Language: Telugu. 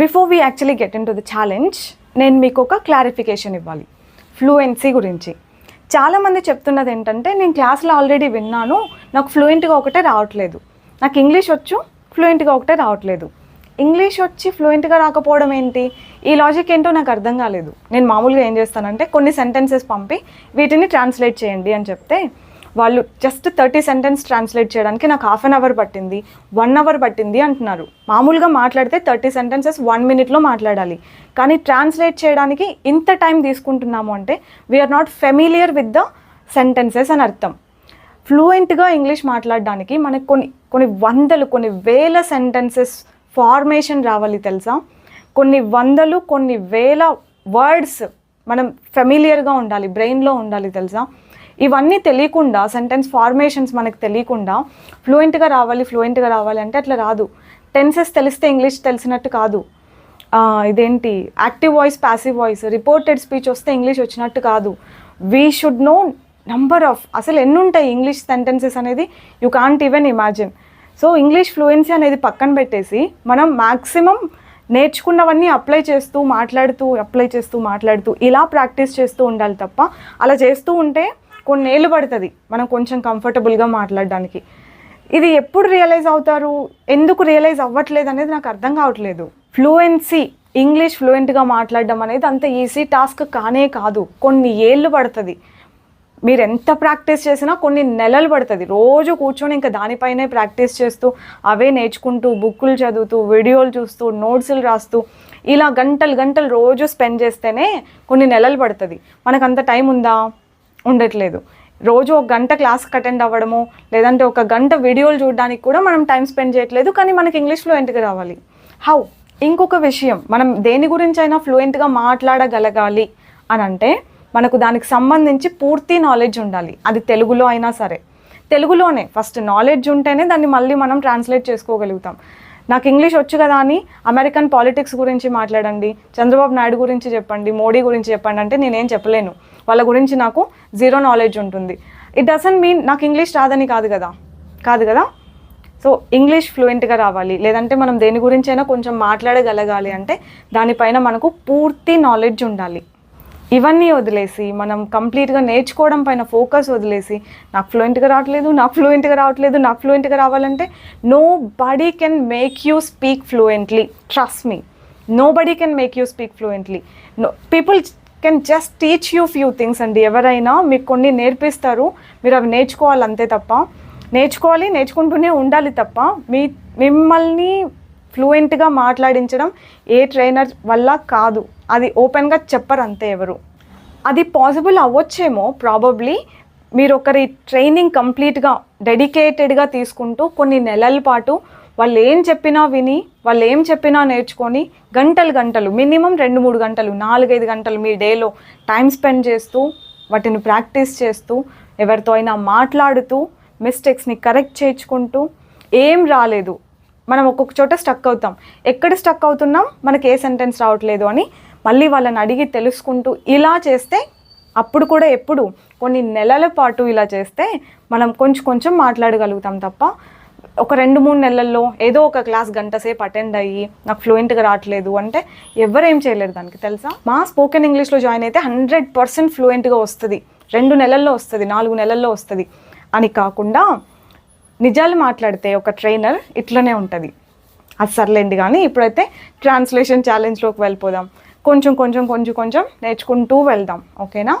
Before we actually get into the challenge నేను మీకు ఒక క్లారిఫికేషన్ ఇవ్వాలి. ఫ్లూయెన్సీ గురించి. చాలామంది చెప్తున్నది ఏంటంటే నేను క్లాస్లో ఆల్రెడీ విన్నాను నాకు ఫ్లూయెంట్గా ఒకటే రావట్లేదు. నాకు ఇంగ్లీష్ వచ్చు ఫ్లూయెంట్గా ఒకటే రావట్లేదు. ఇంగ్లీష్ వచ్చి ఫ్లూయెంట్గా రాకపోవడం ఏంటి? ఈ లాజిక్ ఏంటో నాకు అర్థం కాలేదు. నేను మామూలుగా ఏం చేస్తానంటే కొన్ని సెంటెన్సెస్ పంపి వీటిని ట్రాన్స్లేట్ చేయండి అని చెప్తే వాళ్ళు జస్ట్ థర్టీ సెంటెన్స్ ట్రాన్స్లేట్ చేయడానికి నాకు హాఫ్ అన్ అవర్ పట్టింది. వన్ అవర్ పట్టింది అంటున్నారు. మామూలుగా మాట్లాడితే థర్టీ సెంటెన్సెస్ వన్ మినిట్లో మాట్లాడాలి. కానీ ట్రాన్స్లేట్ చేయడానికి ఇంత టైం తీసుకుంటున్నాము అంటే we are not familiar with the sentences అని అర్థం. ఫ్లూయెంట్గా ఇంగ్లీష్ మాట్లాడడానికి మనకు కొన్ని కొన్ని వందలు కొన్ని వేల సెంటెన్సెస్ ఫార్మేషన్ రావాలి తెలుసా? కొన్ని వందలు కొన్ని వేల వర్డ్స్ మనం ఫెమిలియర్గా ఉండాలి బ్రెయిన్లో ఉండాలి తెలుసా? ఇవన్నీ తెలియకుండా సెంటెన్స్ ఫార్మేషన్స్ మనకు తెలియకుండా ఫ్లూయెంట్గా రావాలి ఫ్లూయెంట్గా రావాలి అంటే అట్లా రాదు. టెన్సెస్ తెలిస్తే ఇంగ్లీష్ తెలిసినట్టు కాదు. ఇదేంటి? Active voice passive voice reported speech వస్తే ఇంగ్లీష్ వచ్చినట్టు కాదు. We should know number of అసలు ఎన్ని ఉంటాయి ఇంగ్లీష్ సెంటెన్సెస్ అనేది? You can't even imagine so English fluency అనేది పక్కన పెట్టేసి మనం మ్యాక్సిమం నేర్చుకున్నవన్నీ అప్లై చేస్తూ మాట్లాడుతూ అప్లై చేస్తూ మాట్లాడుతూ ఇలా ప్రాక్టీస్ చేస్తూ ఉండాలి తప్ప అలా చేస్తూ ఉంటే కొన్ని ఏళ్ళు పడుతుంది మనం కొంచెం కంఫర్టబుల్గా మాట్లాడడానికి. ఇది ఎప్పుడు రియలైజ్ అవుతారు? ఎందుకు రియలైజ్ అవ్వట్లేదు అనేది నాకు అర్థం కావట్లేదు. ఫ్లూయెన్సీ ఇంగ్లీష్ ఫ్లూయెంట్గా మాట్లాడడం అనేది అంత ఈజీ టాస్క్ కానే కాదు. కొన్ని ఏళ్ళు పడుతుంది. మీరు ఎంత ప్రాక్టీస్ చేసినా కొన్ని నెలలు పడుతుంది. రోజు కూర్చొని ఇంకా దానిపైనే ప్రాక్టీస్ చేస్తూ అవే నేర్చుకుంటూ బుక్కులు చదువుతూ వీడియోలు చూస్తూ నోట్స్లు రాస్తూ ఇలా గంటలు గంటలు రోజు స్పెండ్ చేస్తేనే కొన్ని నెలలు పడుతుంది. మనకు అంత టైం ఉందా? ఉండట్లేదు. రోజు ఒక గంట క్లాస్కి అటెండ్ అవ్వడము లేదంటే ఒక గంట వీడియోలు చూడడానికి కూడా మనం టైం స్పెండ్ చేయట్లేదు కానీ మనకి ఇంగ్లీష్ ఫ్లూయెంట్గా రావాలి. హౌ? ఇంకొక విషయం మనం దేని గురించి అయినా ఫ్లూయెంట్గా మాట్లాడగలగాలి అని అంటే మనకు దానికి సంబంధించి పూర్తి నాలెడ్జ్ ఉండాలి. అది తెలుగులో అయినా సరే. తెలుగులోనే ఫస్ట్ నాలెడ్జ్ ఉంటేనే దాన్ని మళ్ళీ మనం ట్రాన్స్లేట్ చేసుకోగలుగుతాం. నాకు ఇంగ్లీష్ వచ్చు కదా అని అమెరికన్ పాలిటిక్స్ గురించి మాట్లాడండి చంద్రబాబు నాయుడు గురించి చెప్పండి మోడీ గురించి చెప్పండి అంటే నేనేం చెప్పలేను. వాళ్ళ గురించి నాకు జీరో నాలెడ్జ్ ఉంటుంది. ఇట్ డజంట్ మీన్ నాకు ఇంగ్లీష్ రాదని కాదు కదా. కాదు కదా? సో ఇంగ్లీష్ ఫ్లూయెంట్గా రావాలి. లేదంటే మనం దేని గురించి అయినా కొంచెం మాట్లాడగలగాలి అంటే దానిపైన మనకు పూర్తి నాలెడ్జ్ ఉండాలి. ఇవన్నీ వదిలేసి మనం కంప్లీట్గా నేర్చుకోవడం పైన ఫోకస్ వదిలేసి నాకు ఫ్లూయెంట్గా రావట్లేదు నాకు ఫ్లూయెంట్గా రావట్లేదు నాకు ఫ్లూయెంట్గా రావాలంటే nobody can make you speak fluently trust me nobody can make you speak fluently no people can just teach you few things అండి. ఎవరైనా మీకు కొన్ని నేర్పిస్తారు మీరు అవి నేర్చుకోవాలి అంతే తప్ప. నేర్చుకోవాలి నేర్చుకుంటూనే ఉండాలి తప్ప మీ మిమ్మల్ని ఫ్లూయెంట్గా మాట్లాడించడం ఏ ట్రైనర్ వల్ల కాదు. అది ఓపెన్గా చెప్పరు అంతే ఎవరు. అది పాసిబుల్ అవ్వచ్చేమో ప్రాబబ్లీ మీరు ఒకరి ట్రైనింగ్ కంప్లీట్గా డెడికేటెడ్గా తీసుకుంటూ కొన్ని నెలల పాటు వాళ్ళు ఏం చెప్పినా విని వాళ్ళు ఏం చెప్పినా నేర్చుకొని గంటలు గంటలు మినిమం రెండు మూడు గంటలు నాలుగైదు గంటలు మీ డేలో టైం స్పెండ్ చేస్తూ వాటిని ప్రాక్టీస్ చేస్తూ ఎవరితో అయినా మాట్లాడుతూ మిస్టేక్స్ని కరెక్ట్ చేయించుకుంటూ ఏం రాలేదు. మనం ఒక్కొక్క చోట స్టక్ అవుతాం. ఎక్కడ స్టక్ అవుతున్నాం? మనకి ఏ సెంటెన్స్ రావట్లేదు అని మళ్ళీ వాళ్ళని అడిగి తెలుసుకుంటూ ఇలా చేస్తే అప్పుడు కూడా ఎప్పుడు కొన్ని నెలల పాటు ఇలా చేస్తే మనం కొంచెం కొంచెం మాట్లాడగలుగుతాం తప్ప ఒక రెండు మూడు నెలల్లో ఏదో ఒక క్లాస్ గంట సేపు అటెండ్ అయ్యి నాకు ఫ్లూయెంట్గా రావట్లేదు అంటే ఎవరేం చేయలేరు దానికి తెలుసా? మా స్పోకెన్ ఇంగ్లీష్లో జాయిన్ అయితే హండ్రెడ్ పర్సెంట్ ఫ్లూయెంట్గా వస్తుంది. రెండు నెలల్లో వస్తుంది నాలుగు నెలల్లో వస్తుంది. అని కాకుండా నిజాలు మాట్లాడితే ఒక ట్రైనర్ ఇట్లనే ఉంటుంది. అది సర్లేండి కానీ ఇప్పుడైతే ట్రాన్స్లేషన్ ఛాలెంజ్లోకి వెళ్ళిపోదాం. కొంచెం కొంచెం కొంచెం కొంచెం నేర్చుకుంటూ వెళ్దాం. ఓకేనా?